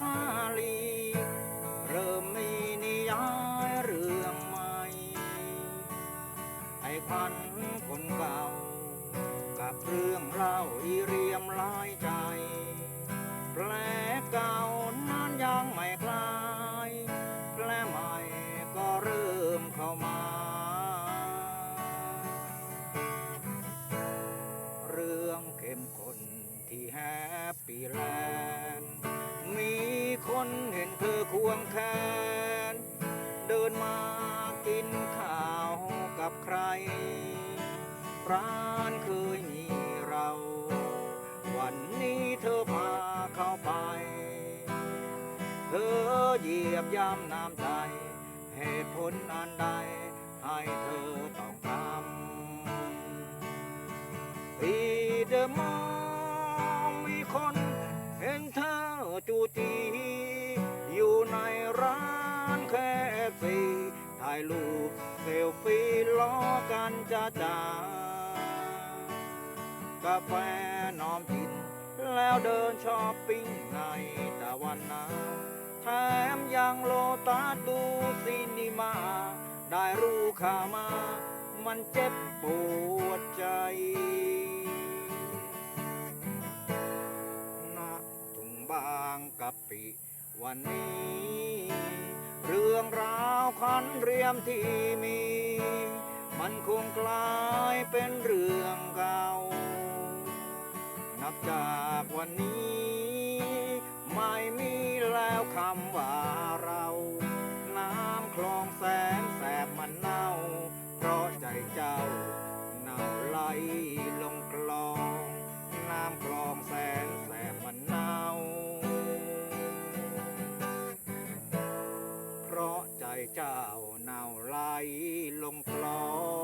สาลี เริ่มมีนิยายเรื่องใหม่ให้ควันคนเก่า กับเรื่องเล่าอีเรียมลายใจ แผลเก่านั้นยังไม่คลายแผลใหม่ก็เริ่มเข้ามาเรื่องเข้มข้นที่แฮปปี้แลนด์มีคน เธอควงแขน เดินมากินข้าวกับใคร ร้านเคยมีเรา วันนี้เธอพาเข้าไป เธอเหยียบย่ำน้ำใจ เหตุผลอันใดให้เธอต้องทำที่เดมอลล์มีคน ฟซีถ่ายรูปเซลฟี่ล้อกันจ้าจ้ากาแฟน้อมจินแล้วเดินชอปปิ้งในตะวันนาแถมยังโลตัสดูซีนีมา ได้รู้ข่าวมา มันเจ็บปวดใจณทุ่งบางกะปิวันนี้ รื่องราวคันเรียมที่มี มันคงกลายเป็นเรื่องเก่า นับจากวันนี้ ไม่มีแล้วคำว่า เจเจ้าเน่าไหลลงคลอง